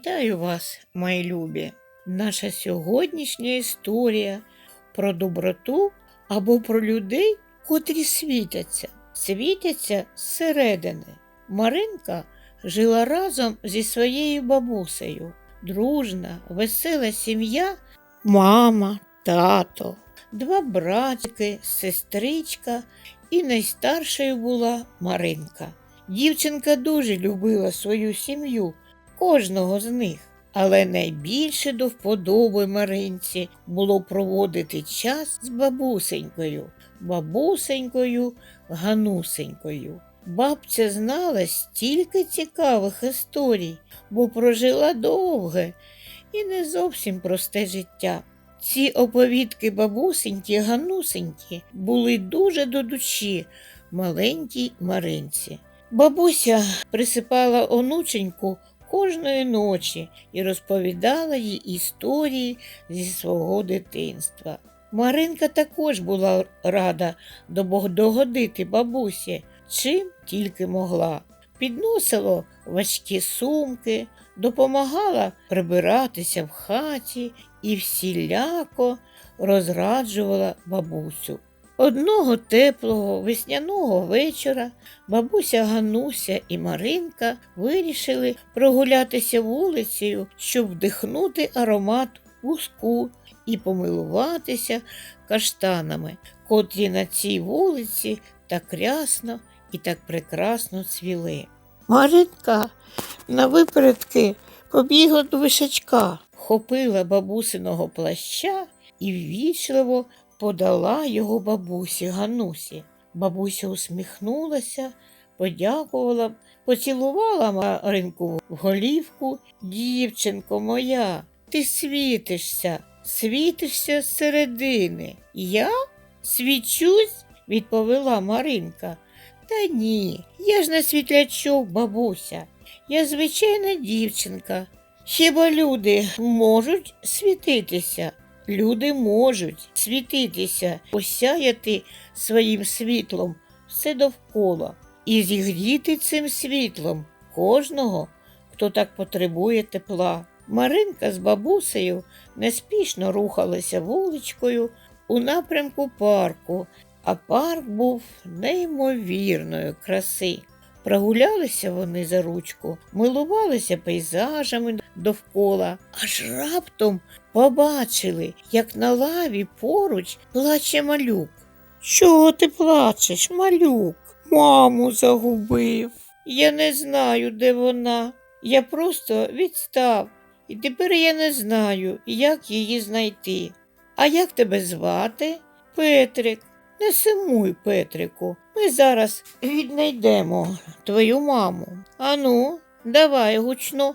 Вітаю вас, мої любі! Наша сьогоднішня історія про доброту або про людей, котрі світяться, світяться зсередини. Маринка жила разом зі своєю бабусею. Дружна, весела сім'я, мама, тато, два братики, сестричка і найстаршою була Маринка. Дівчинка дуже любила свою сім'ю, кожного з них. Але найбільше до вподоби Маринці було проводити час з бабусенькою, бабусенькою, ганусенькою. Бабця знала стільки цікавих історій, бо прожила довге і не зовсім просте життя. Ці оповідки бабусенькі, ганусенькі були дуже до душі маленькій Маринці. Бабуся присипала онученьку кожної ночі і розповідала їй історії зі свого дитинства. Маринка також була рада догодити бабусі, чим тільки могла. Підносила важкі сумки, допомагала прибиратися в хаті і всіляко розраджувала бабусю. Одного теплого весняного вечора бабуся Гануся і Маринка вирішили прогулятися вулицею, щоб вдихнути аромат вуску і помилуватися каштанами, котрі на цій вулиці так рясно і так прекрасно цвіли. Маринка на випередки побігла до вишачка, хопила бабусиного плаща і ввічливо подала його бабусі Ганусі. Бабуся усміхнулася, подякувала, поцілувала Маринку в голівку. Дівчинко моя, ти світишся, світишся зсередини. Я свічусь, відповіла Маринка. Та ні, я ж не світлячок, бабуся. Я звичайна дівчинка. Хіба люди можуть світитися? Люди можуть світитися, осяяти своїм світлом все довкола і зігріти цим світлом кожного, хто так потребує тепла. Маринка з бабусею неспішно рухалася вуличкою у напрямку парку, а парк був неймовірної краси. Прогулялися вони за ручку, милувалися пейзажами довкола, аж раптом побачили, як на лаві поруч плаче малюк. Чого ти плачеш, малюк? Маму загубив. Я не знаю, де вона. Я просто відстав, і тепер я не знаю, як її знайти. А як тебе звати? Петрик. Не сумуй, Петрику. Ми зараз віднайдемо твою маму. Ану, давай гучно,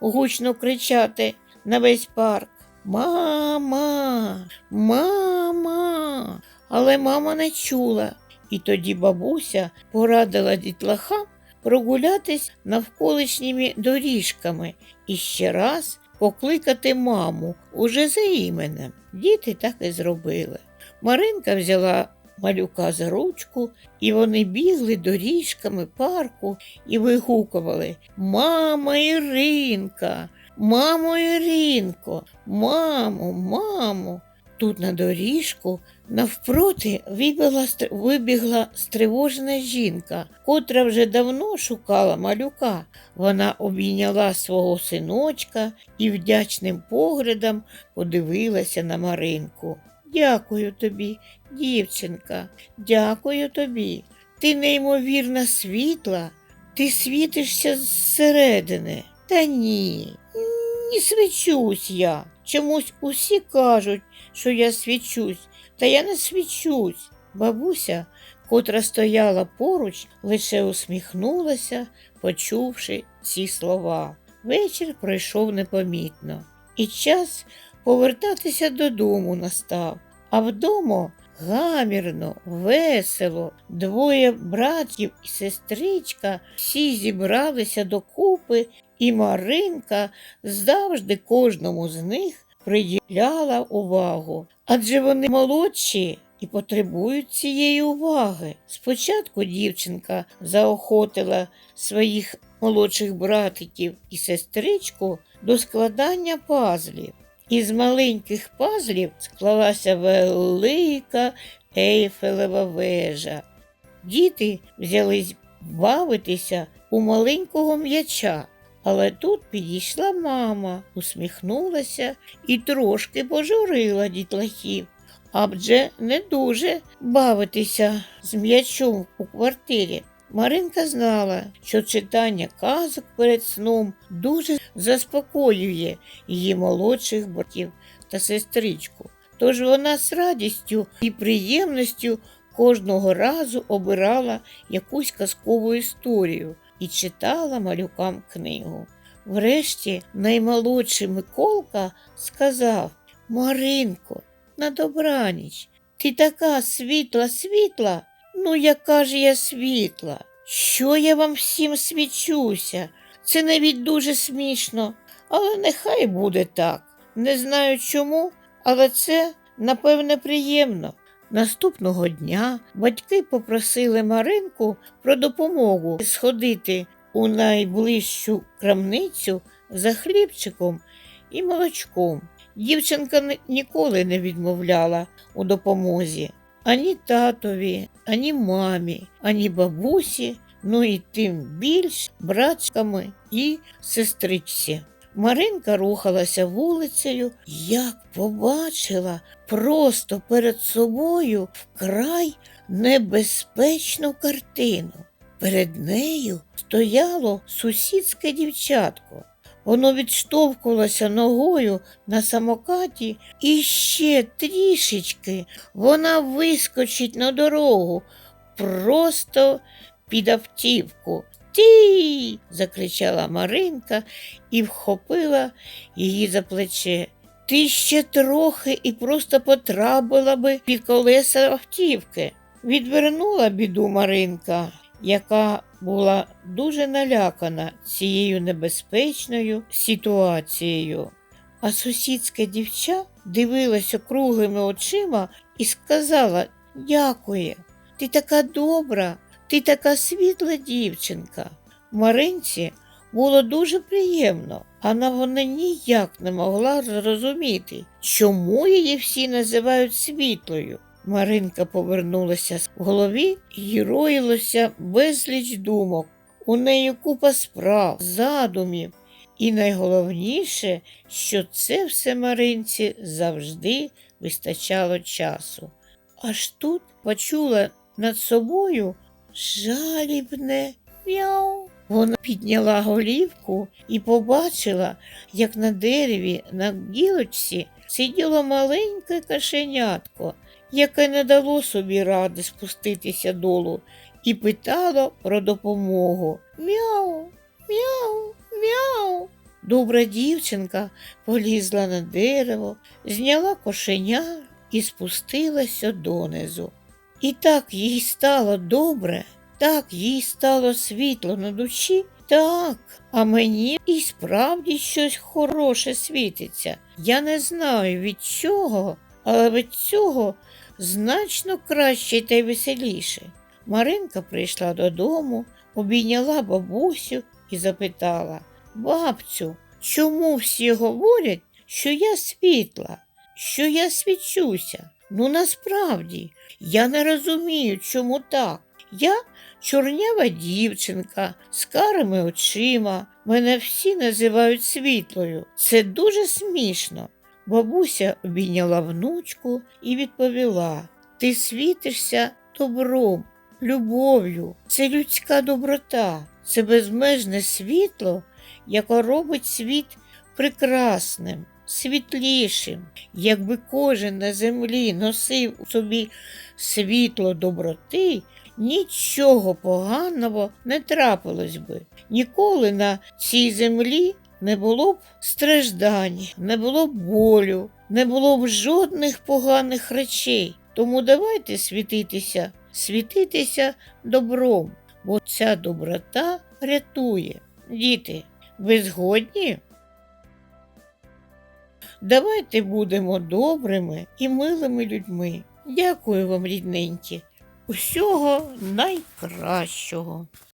гучно кричати на весь парк. Мама, мама. Але мама не чула. І тоді бабуся порадила дітлахам прогулятись навколишніми доріжками і ще раз покликати маму уже за іменем. Діти так і зробили. Маринка взяла малюка за ручку, і вони бігли доріжками парку і вигукували Мама Іринка, мамо Іринко, мамо, мамо. Тут на доріжку навпроти вибігла, вибігла стривожена жінка, котра вже давно шукала малюка. Вона обійняла свого синочка і вдячним поглядом подивилася на Маринку. Дякую тобі, дівчинка, дякую тобі. Ти неймовірно світла, ти світишся зсередини. Та ні, не свічусь я. Чомусь усі кажуть, що я свічусь, та я не свічусь. Бабуся, котра стояла поруч, лише усміхнулася, почувши ці слова. Вечір пройшов непомітно, і час повертатися додому настав. А вдома гамірно, весело, двоє братів і сестричка всі зібралися докупи, і Маринка завжди кожному з них приділяла увагу. Адже вони молодші і потребують цієї уваги. Спочатку дівчинка заохотила своїх молодших братиків і сестричку до складання пазлів. Із маленьких пазлів склалася велика ейфелева вежа. Діти взялись бавитися у маленького м'яча, але тут підійшла мама, усміхнулася і трошки пожурила дітлахів. Адже не дуже бавитися з м'ячом у квартирі. Маринка знала, що читання казок перед сном дуже заспокоює її молодших братів та сестричку. Тож вона з радістю і приємністю кожного разу обирала якусь казкову історію і читала малюкам книгу. Врешті наймолодший Миколка сказав Маринко, на добраніч, ти така світла, світла. Ну, яка ж я світла? Що я вам всім свічуся? Це навіть дуже смішно, але нехай буде так. Не знаю чому, але це, напевне, приємно. Наступного дня батьки попросили Маринку про допомогу сходити у найближчу крамницю за хлібчиком і молочком. Дівчинка ніколи не відмовляла у допомозі ані татові, ані мамі, ані бабусі, ну і тим більш братчиками і сестричці. Маринка рухалася вулицею, як побачила просто перед собою вкрай небезпечну картину. Перед нею стояло сусідське дівчатко. Воно відштовхувалося ногою на самокаті і ще трішечки вона вискочить на дорогу просто під автівку. Ти. закричала Маринка і вхопила її за плече. Ти ще трохи і просто потрапила би під колеса автівки. Відвернула біду Маринка, яка була дуже налякана цією небезпечною ситуацією. А сусідська дівча дивилась округлими очима і сказала Дякую, ти така добра, ти така світла дівчинка. Маринці було дуже приємно, але вона ніяк не могла зрозуміти, чому її всі називають світлою. Маринка повернулася в голові і роїлося безліч думок. У неї купа справ, задумів. І найголовніше, що це все Маринці завжди вистачало часу. Аж тут почула над собою жалібне мяу. Вона підняла голівку і побачила, як на дереві на гілочці сиділо маленьке кашенятко, яке не дало собі ради спуститися долу, і питало про допомогу. Мяу, мяу, мяу. Добра дівчинка полізла на дерево, зняла кошеня і спустилася донизу. І так їй стало добре, так їй стало світло на душі, так, а мені і справді щось хороше світиться. Я не знаю від чого, але від цього значно краще та й веселіше. Маринка прийшла додому, обійняла бабусю і запитала Бабцю, чому всі говорять, що я світла, що я свічуся? Ну насправді я не розумію, чому так. Я чорнява дівчинка з карими очима. Мене всі називають світлою. Це дуже смішно. Бабуся обійняла внучку і відповіла: Ти світишся добром, любов'ю, це людська доброта, це безмежне світло, яке робить світ прекрасним, світлішим. Якби кожен на землі носив у собі світло доброти, нічого поганого не трапилось би. Ніколи на цій землі не було б страждань, не було б болю, не було б жодних поганих речей. Тому давайте світитися, світитися добром, бо ця доброта рятує. Діти, ви згодні? Давайте будемо добрими і милими людьми. Дякую вам, рідненькі. Усього найкращого.